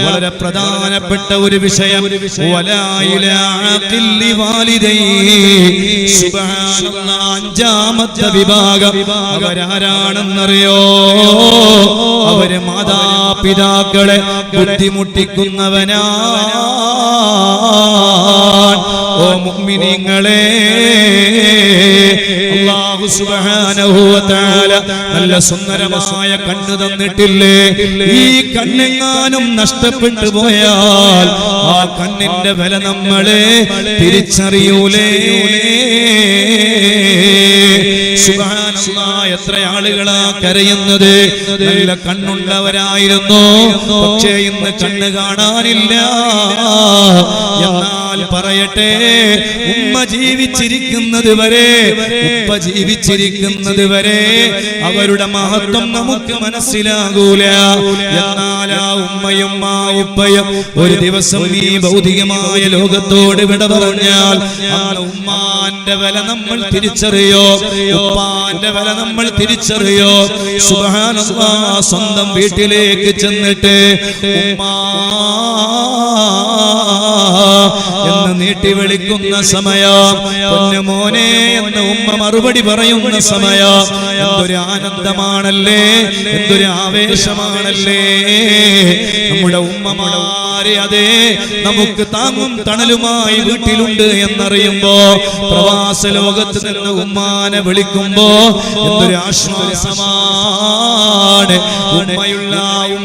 വളരെ പ്രധാനപ്പെട്ട ഒരു വിഷയം. അഞ്ചാമത്തെ വിഭാഗം അവരാരാണെന്നറിയോ? അവർ മാതാപിതാക്കളെ ബുദ്ധിമുട്ടിക്കുന്നവനാ. ഓ മുഅ്മിനീങ്ങളെ വ തആല നല്ല സുന്ദരമായ കണ്ണു തന്നിട്ടില്ലേ? ഈ കണ്ണെങ്ങാനും നഷ്ടപ്പെട്ടു പോയാൽ ആ കണ്ണിന്റെ വില നമ്മളെ തിരിച്ചറിയൂലേ? എത്ര ആളുകളാ കരയുന്നത്? നല്ല കണ്ണുള്ളവരായിരുന്നു? പക്ഷേ ഇന്ന് കണ്ണ് കാണാനില്ല. എന്നാൽ പറയട്ടെ. ഉമ്മ ജീവിച്ചിരിക്കുന്നത് വരെ ഉപ്പ ജീവിച്ചിരിക്കുന്നത് വരെ അവരുടെ മഹത്വം നമുക്ക് മനസ്സിലാകൂല. എന്നാൽ ആ ഉമ്മയും ആ ഉപ്പയും ഒരു ദിവസം ഈ ഭൗതികമായ ലോകത്തോട് വിട പറഞ്ഞാൽ ഉമ്മാന്റെ വില നമ്മൾ തിരിച്ചറിയോ? ഉപ്പാന്റെ വില നമ്മൾ തിരിച്ചറിയോ? സുബ്ഹാനല്ലാഹ് സ്വന്തം വീട്ടിലേക്ക് ചെന്നിട്ട് ഉമ്മാ എന്ന് നീട്ടി വിളിക്കുന്ന സമയം പൊന്നുമോനെ എന്ന് ഉമ്മ മറുപടി പറയുന്ന സമയം. എന്തൊരു ആനന്ദമാണല്ലേ എന്തൊരു ആവേശമാണല്ലേ. നമ്മുടെ ഉമ്മമാരെ അതെ നമുക്ക് താങ്ങും തണലുമായി വീട്ടിലുണ്ട് എന്നറിയുമ്പോ പ്രവാസ ലോകത്ത് നിന്ന് ഉമ്മാനെ വിളിക്കുമ്പോ എന്തൊരു ഉമ്മയുള്ള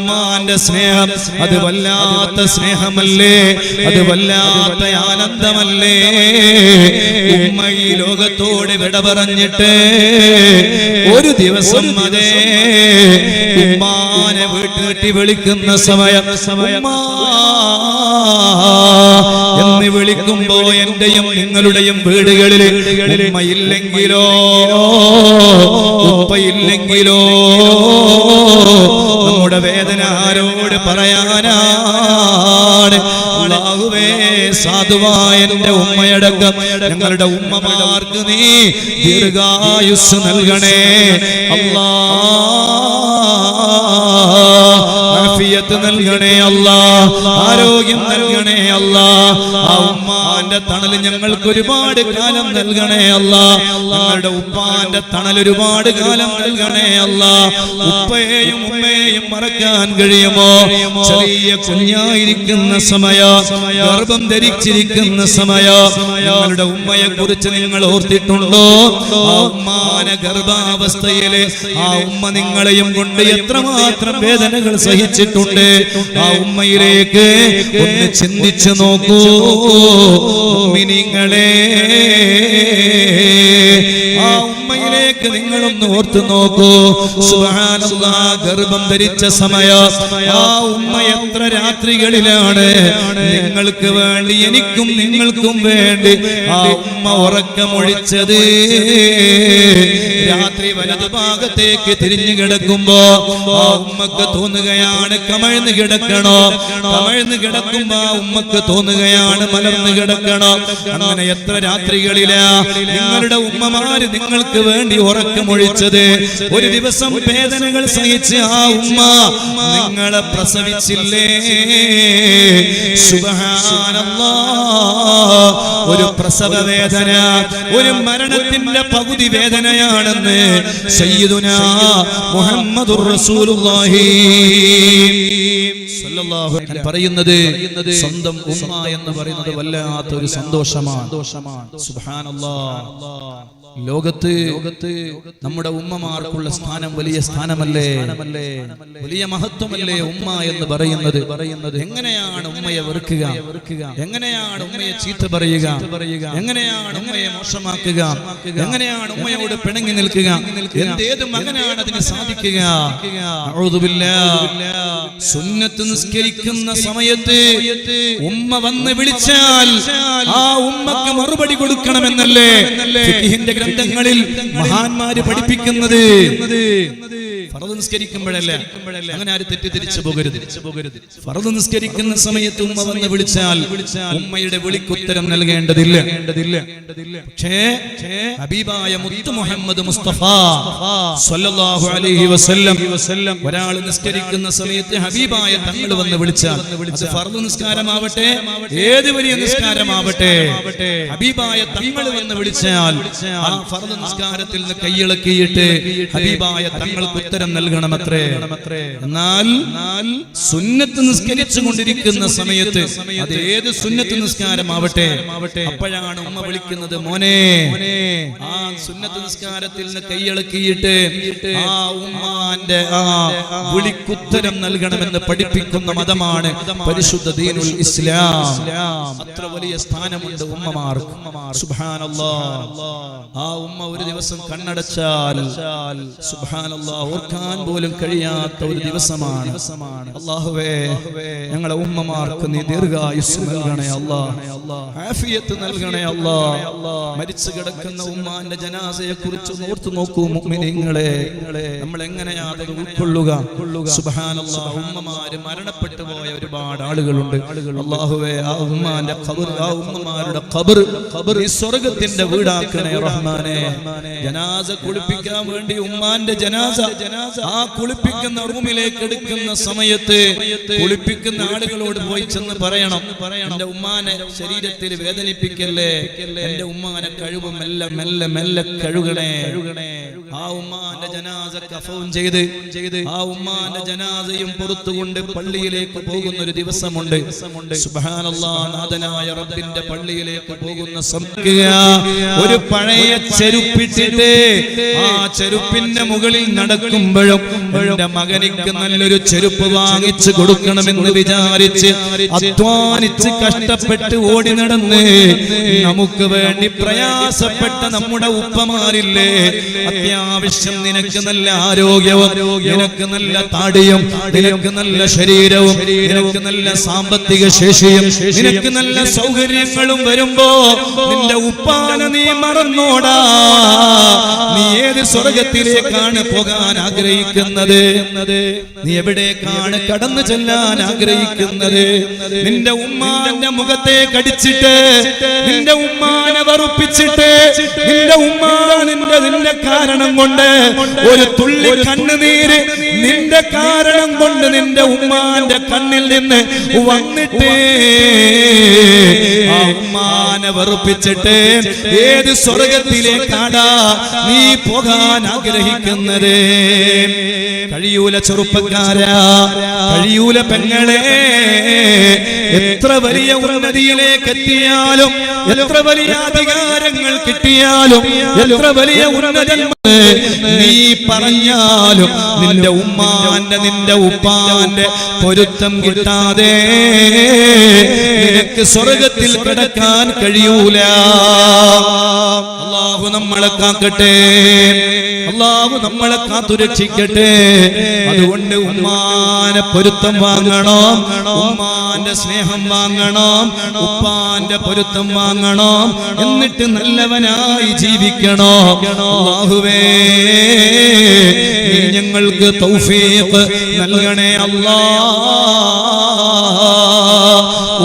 ഉമ്മാന്റെ സ്നേഹം. അത് വല്ലാത്ത സ്നേഹമല്ലേ? അത് വല്ലാത്ത ആനന്ദമല്ലേ? ഉമ്മ ഈ ലോകത്തോട് വിട പറഞ്ഞിട്ട് ഒരു ദിവസം അതേ. ഉമ്മാനെ വീട്ടിൽ വിളിക്കുന്ന സമയം. സമയം. എന്ന് വിളിക്കുമ്പോ എന്റെയും നിങ്ങളുടെയും വീടുകളിൽ ഉമ്മയില്ലെങ്കിലോ ഉപ്പയില്ലെങ്കിലോ പറയാനാണ്. സാധുവായ ഉമ്മയടക്കം. ഞങ്ങളുടെ ഉമ്മമാർക്ക് നീ ദീർഘായുസ് നൽകണേ. അല്ലാ നൽകണേ അല്ലാ ആരോഗ്യം നൽകണേ അല്ലാ ഉമ്മാന്റെ തണൽ ഞങ്ങൾക്ക് ഒരുപാട് കാലം നൽകണേ അല്ല ഞങ്ങളുടെ ഉപ്പാന്റെ തണൽ ഒരുപാട് കാലം നൽകണേ അല്ല ഉപ്പയെയും ഉമ്മയെയും മറക്കാൻ കഴിയുമോ? ചെറിയ കുഞ്ഞായിരിക്കുന്ന സമയ. ഗർഭം ധരിച്ചിരിക്കുന്ന സമയ. ഞങ്ങളുടെ ഉമ്മയെ കുറിച്ച് നിങ്ങൾ ഓർത്തിട്ടുണ്ടോ? ആ ഉമ്മാന ഗർഭാവസ്ഥയിൽ ആ ഉമ്മ നിങ്ങളെയും കൊണ്ട് എത്രമാത്രം വേദനകൾ സഹിച്ചിട്ടുണ്ട്. ആ ഉമ്മയിലേക്ക് ഒന്ന് ചിന്തിച്ചു നോക്കൂ. മിനിങ്ങളെ ആ ഉമ്മയിലേക്ക് നിങ്ങളൊന്ന് ഓർത്തു നോക്കൂ. ഗർഭം ധരിച്ച സമയം. ആ ഉമ്മ എത്ര രാത്രികളിലാണ്? നിങ്ങൾക്ക് വേണ്ടി എനിക്കും നിങ്ങൾക്കും വേണ്ടി ആ ഉമ്മ ഉറക്കമൊഴിച്ചത്. രാത്രി വലതു ഭാഗത്തേക്ക് തിരിഞ്ഞു കിടക്കുമ്പോ ആ ഉമ്മക്ക് തോന്നുകയാണ് കമഴ്ന്ന് കിടക്കണോ. കമഴ്ന്ന് കിടക്കുമ്പോ ആ ഉമ്മക്ക് തോന്നുകയാണ് മലർന്ന് കിടക്കണോ. അങ്ങനെ എത്ര രാത്രികളിലാ? നിങ്ങളുടെ ഉമ്മമാര് നിങ്ങൾക്ക് വേണ്ടി ഉറക്കമൊഴിച്ചത് ഒരു ദിവസം വേദനകൾ സഹിച്ച് ആ ഉമ്മ നിങ്ങളെ പ്രസവിച്ചില്ലേ? ഒരു പ്രസവ വേദന ഒരു മരണത്തിന്റെ പകുതി വേദനയാണെന്ന് സയ്യിദുന മുഹമ്മദ് പറയുന്നത് സ്വന്തം ഉമ്മ എന്ന് പറയുന്നത് വല്ലാത്തൊരു സന്തോഷമാണ്. സുബ്ഹാനല്ലാഹ് ലോകത്ത് ലോകത്ത് നമ്മുടെ ഉമ്മമാർക്കുള്ള സ്ഥാനം വലിയ സ്ഥാനമല്ലേ? വലിയ മഹത്വമല്ലേ ഉമ്മ എന്ന് പറയുന്നത്? പറയുന്നത് എങ്ങനെയാണ് ഉമ്മയെ വെറുക്കുക? എങ്ങനെയാണ് ഉമ്മയെ ചീത്ത പറയുക? എങ്ങനെയാണ് ഉമ്മയെ മോശമാക്കുക? എങ്ങനെയാണ് ഉമ്മയോട് പിണങ്ങി നിൽക്കുക? എന്തേത് മകനാണ് അതിന് സാധിക്കുക. സുന്നത്ത് നിസ്കരിക്കുന്ന സമയത്ത് ഉമ്മ വന്ന് വിളിച്ചാൽ ആ ഉമ്മക്ക് മറുപടി കൊടുക്കണമെന്നല്ലേ? ഗ്രന്ഥങ്ങളിൽ മഹാന്മാര് പഠിപ്പിക്കുന്നത്. ഫറദ് നിസ്കരിക്കുമ്പോഴല്ല? അങ്ങനെ ആര് തിരിച്ചു പോകരുത്? ഫറദ് നിസ്കരിക്കുന്ന സമയത്ത് ഉമ്മ വന്ന് വിളിച്ചാൽ ഉമ്മയുടെ വിളിക്കുത്തരം നൽകേണ്ടതില്ല. പക്ഷേ ഹബീബായ മുത്തു മുഹമ്മദ് മുസ്തഫ സല്ലല്ലാഹു അലൈഹി വസല്ലം ഒരാൾ നിസ്കരിക്കുന്ന സമയത്ത് ഹബീബായ തങ്ങൾ വന്ന് വിളിച്ചാൽ അത് ഫറദ് നിസ്കാരമാവട്ടെ? ഏത് വലിയ നിസ്കാരമാവട്ടെ? ഹബീബായ തങ്ങൾ വന്ന് വിളിച്ചാൽ ആ ഫറദ് നിസ്കാരത്തിൽ നിന്ന് കൈയിളക്കിയിട്ട് ഹബീബായ തങ്ങൾക്ക് ഉത്തരം നൽകണമത്രേ. എന്നാൽ സുന്നത്ത് നിസ്കരിച്ചു കൊണ്ടിരിക്കുന്ന സമയത്ത് അത് ഏത് സുന്നത്ത് നിസ്കാരമാവട്ടെ? അപ്പോഴാണ് ഉമ്മ വിളിക്കുന്നത് മോനെ ആ സുന്നത്ത് നിസ്കാരത്തിൽ നിന്ന് കൈയിളക്കിയിട്ട് ആ ഉമ്മാന്റെ ആ വിളിക്കുത്തരം നൽകണമെന്ന് പഠിപ്പിക്കുന്ന മതമാണ് പരിശുദ്ധ ദീനുൽ ഇസ്ലാം. അത്ര വലിയ സ്ഥാനമുണ്ട് ഉമ്മമാർക്ക്. സുബ്ഹാനല്ലാഹ് ആ ഉമ്മ ഒരു ദിവസം കണ്ണടച്ചാൽ സുബ്ഹാനല്ലാ ഓർക്കാൻ പോലും കഴിയാത്ത ഒരു ദിവസമാണ്. അള്ളാഹുവേ ഞങ്ങളെ ഉമ്മമാർക്ക് നീ ദീർഘായുസ് നൽകണേ അല്ലാ. ആഫിയത്ത് നൽകണേ അല്ലാ. മരിച്ചു കിടക്കുന്ന ഉമ്മാന്റെ ജനാസയെ കുറിച്ച് ഓർത്തു നോക്കൂ മുഅ്മിനീങ്ങളെ. നമ്മൾ എങ്ങനെയാ അത് ഉൾക്കൊള്ളുക? ഉമ്മമാര് മരണപ്പെട്ടു പോയ ഒരുപാട് ആളുകളുണ്ട്. അള്ളാഹുവേ ആ ഉമ്മാന്റെ ഖബർ ആ ഉമ്മമാരുടെ ഖബർ ഖബർ ഈ സ്വർഗത്തിന്റെ വീടാക്കണേ റഹ്മാനെ. ജനാസ കുളിപ്പിക്കാൻ വേണ്ടി ഉമ്മാന്റെ ജനാസ ആ കുളിപ്പിക്കുന്ന റൂമിലേക്ക് എടുക്കുന്ന സമയത്ത് കുളിപ്പിക്കുന്ന ആളുകളോട് പോയി ചെന്ന് പറയണം. എന്റെ ഉമ്മാനെ ശരീരത്തിൽ വേദനിപ്പിക്കല്ലേ? എന്റെ ഉമ്മാനെ കഴിവ് മെല്ലെ മെല്ലെ മെല്ലെ കഴുകണേ. ആ ഉമ്മാന്റെ ജനാസ കഫവും ചെയ്ത് ചെയ്ത് ആ ഉമ്മാന്റെ ജനാസയും പുറത്തുകൊണ്ട് പള്ളിയിലേക്ക് പോകുന്ന ഒരു ദിവസമുണ്ട് നാഥനായ റബ്ബിന്റെ പള്ളിയിലേക്ക് പോകുന്ന ഒരു പഴയ ചെരുപ്പിട്ടിട്ട് ആ ചെരുപ്പിന്റെ മുകളിൽ നടക്കുമ്പോഴും എന്റെ മകനിക്ക് നല്ലൊരു ചെരുപ്പ് വാങ്ങിച്ചു കൊടുക്കണമെന്ന് വിചാരിച്ച് അധ്വാനിച്ച് കഷ്ടപ്പെട്ട് ഓടി നടന്ന് നമുക്ക് വേണ്ടി പ്രയാസപ്പെട്ട നമ്മുടെ ഉപ്പമാരില്ലേ? അത്യാവശ്യം നിനക്ക് നല്ല ആരോഗ്യവും നിനക്ക് നല്ല താടിയും നിനക്ക് നല്ല ശരീരവും നിനക്ക് നല്ല സാമ്പത്തിക ശേഷിയും നിനക്ക് നല്ല സൗകര്യങ്ങളും വരുമ്പോ നിന്റെ ഉപ്പാന നീ മറന്നോടാ. നീ ഏത് സ്വർഗത്തിലേക്കാണ് പോകാൻ ആഗ്രഹിക്കുന്നത്? നീ എവിടേക്കാണ് കടന്നു ചെല്ലാൻ ആഗ്രഹിക്കുന്നത്? നിന്റെ ഉമ്മാന്റെ മുഖത്തെ കടിച്ചിട്ട് നിന്റെ ഉമ്മാനെ വറുപ്പിച്ചിട്ട് നിന്റെ ഉമ്മാ നിന്റെ നിന്റെ കാരണം കൊണ്ട് ഒരു തുള്ളി കണ്ണുനീര് നിന്റെ കാരണം കൊണ്ട് നിന്റെ ഉമ്മാന്റെ കണ്ണിൽ നിന്ന് വന്നിട്ടേ. ആ ഉമ്മാനെ വെറുപ്പിച്ചിട്ട് ഏത് സ്വർഗത്തിലേക്കാടാ നീ പോകാൻ ആഗ്രഹിക്കുന്നത്? കഴിയൂല ചെറുപ്പക്കാര കഴിയൂല പെങ്ങളെ. എത്ര വലിയ ഉന്നതിയിലേക്ക് എത്തിയാലും എത്ര വലിയ അധികാരങ്ങൾ കിട്ടിയാലും എത്ര വലിയ ഉന്നതന്മാർ നീ പറഞ്ഞാലും നിന്റെ ഉമ്മാന്റെ നിന്റെ ഉപ്പാന്റെ പൊരുത്തം കിട്ടാതെ നിനക്ക് സ്വർഗത്തിൽ കിടക്കാൻ കഴിയൂല. അള്ളാഹു നമ്മളെ കാക്കട്ടെ. അള്ളാഹു നമ്മളെ കാത്തുരക്ഷിക്കട്ടെ. അതുകൊണ്ട് ഉമ്മാനെ പൊരുത്തം വാങ്ങണം. ഉമ്മാന്റെ സ്നേഹം വാങ്ങണം ഉപ്പാന്റെ പൊരുത്തം വാങ്ങണം എന്നിട്ട് നല്ലവനായി ജീവിക്കണം. അള്ളാഹുവേ ഞങ്ങൾക്ക് തൗഫീഖ് നൽകണേ അല്ലാ.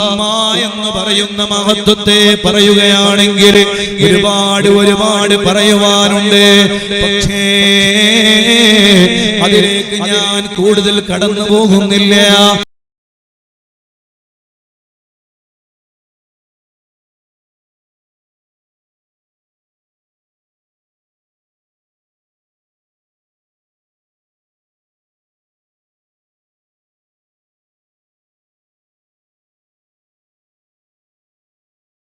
ഉമ്മ എന്ന് പറയുന്ന മഹത്വത്തെ പറയുകയാണെങ്കിൽ ഒരുപാട് ഒരുപാട് പറയുവാനുണ്ട്. പക്ഷേ അതിലേക്ക് ഞാൻ കൂടുതൽ കടന്നു പോകുന്നില്ല